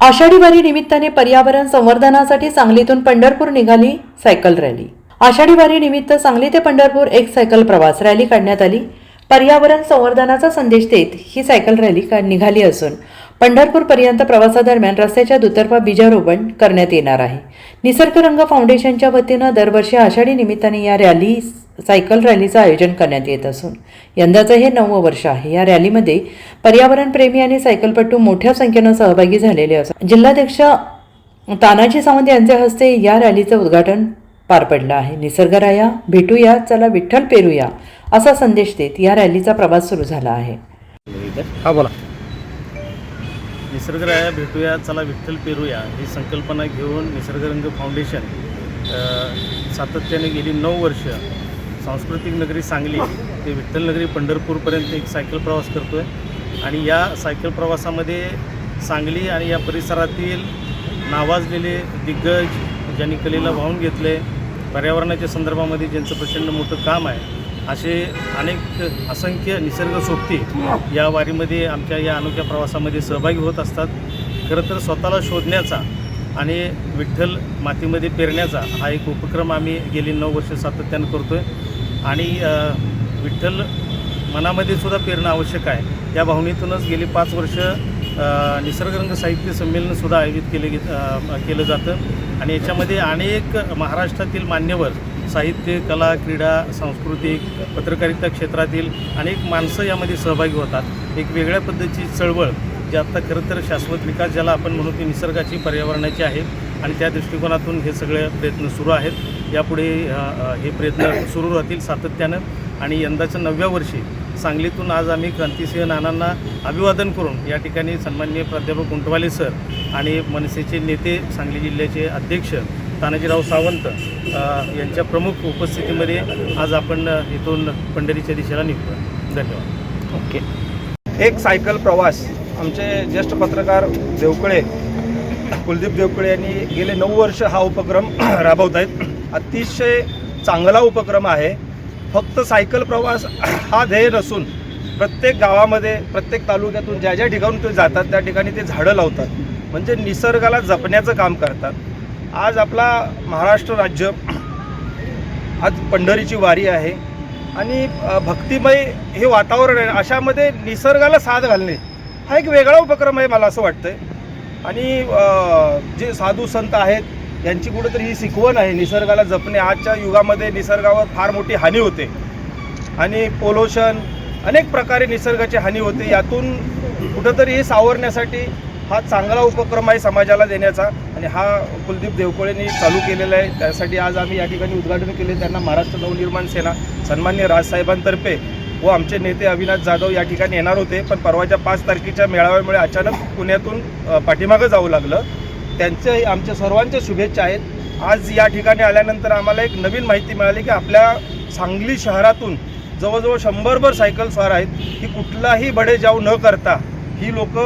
आषाढी वारी निमित्ताने पर्यावरण संवर्धनासाठी सांगलीतून पंढरपूर निघाली सायकल रॅली. आषाढी वारी निमित्त सांगली ते पंढरपूर एक सायकल प्रवास रॅली काढण्यात आली. पर्यावरण संवर्धनाचा संदेश देत ही सायकल रॅली निघाली असून पंढरपूरपर्यंत प्रवासादरम्यान रस्त्याच्या दुतर्फा बीजारोपण करण्यात येणार आहे. निसर्गरंग फाउंडेशनच्या वतीनं दरवर्षी आषाढी निमित्ताने या रॅली सायकल रॅलीचं आयोजन करण्यात येत असून यंदाचं हे नववं वर्ष आहे. या रॅलीमध्ये पर्यावरणप्रेमी आणि सायकलपटू मोठ्या संख्येनं सहभागी झालेले असून जिल्हाध्यक्ष तानाजी सावंत यांच्या हस्ते या रॅलीचं उद्घाटन पार पडलं आहे. निसर्गराया भेटूया चला विठ्ठल पेरूया असा संदेश देत या रॅलीचा प्रवास सुरू झाला आहे. हा बोला. निसर्गराया भेटूया चला विठ्ठल पेरूया ही संकल्पना घेऊन निसर्गरंग फाउंडेशन सातत्याने गेली नऊ वर्ष सांस्कृतिक नगरी सांगली ते विठ्ठल नगरी पंढरपूरपर्यंत एक सायकल प्रवास करतो आहे आणि या सायकल प्रवासामध्ये सांगली आणि या परिसरातील नावाजलेले दिग्गज ज्यांनी कलेला वाहून घेतले पर्यावरणाच्या संदर्भामध्ये ज्यांचं प्रचंड मोठं काम आहे असे अनेक असंख्य निसर्ग सोबती या वारीमध्ये आमच्या या अनोख्या प्रवासामध्ये सहभागी होत असतात. खरं तर स्वतःला शोधण्याचा आणि विठ्ठल मातीमध्ये पेरण्याचा हा एक उपक्रम आम्ही गेली नऊ वर्ष सातत्यानं करतो आहे आणि विठ्ठल मनामध्ये सुद्धा पेरणं आवश्यक आहे. त्या भावनेतूनच गेली पाच वर्ष निसर्गरंग साहित्य संमेलनसुद्धा आयोजित केले गे- केलं जातं. आणि याच्यामध्ये अनेक महाराष्ट्रातील मान्यवर साहित्य कला क्रीडा सांस्कृतिक पत्रकारिता क्षेत्रातील अनेक माणसं यामध्ये सहभागी होतात. एक वेगळ्या पद्धतीची चळवळ म्हणजे जी आत्ता खरं तर शाश्वत विकास ज्याला आपण म्हणू ती निसर्गाची पर्यावरणाची आहे आणि त्या दृष्टिकोनातून हे सगळे प्रयत्न सुरू आहेत. यापुढे हे प्रयत्न सुरू राहतील सातत्यानं. आणि यंदाच्या नवव्या वर्षी सांगलीतून आज आम्ही क्रांतिसिंह नानांना अभिवादन करून या ठिकाणी सन्माननीय प्राध्यापक कुंटवाले सर आणि मनसेचे नेते सांगली जिल्ह्याचे अध्यक्ष तानाजीराव सावंत यांच्या प्रमुख उपस्थितीमध्ये आज आपण इथून पंढरीच्या दिशेला निघतो धन्यवाद. ओके. एक सायकल प्रवास. आमचे ज्येष्ठ पत्रकार देवकळे कुलदीप देवकळे यांनी गेले नऊ वर्ष हा उपक्रम राबवत आहेत अतिशय चांगला उपक्रम आहे. फक्त सायकल प्रवास हा ध्येय नसून प्रत्येक गावामध्ये प्रत्येक तालुक्यातून ज्या ज्या ठिकाणून ते जातात त्या ठिकाणी ते झाडं लावतात. म्हणजे निसर्गाला जपण्याचं काम करतात. आज आपला महाराष्ट्र राज्य आज पंढरीची वारी आहे. आणि भक्तिमय हे वातावरण आहे. अशामध्ये निसर्गाला साथ घालणे हा एक वेगळा उपक्रम आहे मला असं वाटतंय. आणि जे साधू संत आहेत यांची कुठेतरी ही शिकवण आहे. निसर्गाला जपणे. आजच्या युगामध्ये निसर्गावर फार मोठी हानी होते. आणि पोल्युशन अनेक प्रकारे निसर्गाची हानी होते. यातून कुठंतरी हे सावरण्यासाठी हा चांगला उपक्रम आहे समाजाला देण्याचा. आणि हा कुलदीप देवकोळेंनी चालू केलेला आहे. त्यासाठी आज आम्ही या ठिकाणी उद्घाटन केले. त्यांना महाराष्ट्र नवनिर्माण सेना सन्मान्य राजसाहेबांतर्फे व आमचे नेते अविनाश जाधव या ठिकाणी येणार होते. पण परवाच्या पाच तारखेच्या मेळाव्यामुळे अचानक पुण्यातून पाठीमागं जावं लागलं. त्यांचे आमच्या सर्वांच्या शुभेच्छा आहेत. आज या ठिकाणी आल्यानंतर आम्हाला एक नवीन माहिती मिळाली की आपल्या सांगली शहरातून जवळजवळ शंभरभर सायकल स्वार आहेत. की कुठलाही बडे जाऊ न करता ही लोक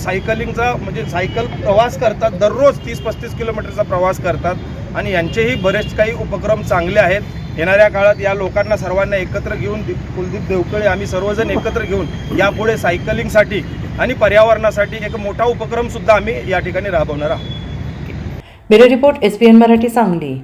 सायकलिंगचा म्हणजे सायकल प्रवास करतात. दररोज तीस पस्तीस किलोमीटरचा प्रवास करतात. आणि यांचेही बरेच काही उपक्रम चांगले आहेत. येणाऱ्या काळात या लोकांना सर्वांना एकत्र घेऊन कुलदीप देवकळे आम्ही सर्वजण एकत्र घेऊन यापुढे सायकलिंगसाठी आणि पर्यावरणासाठी एक मोठा उपक्रम सुद्धा आम्ही या ठिकाणी राबवणार आहोत. Bureau report S Marathi Sangli.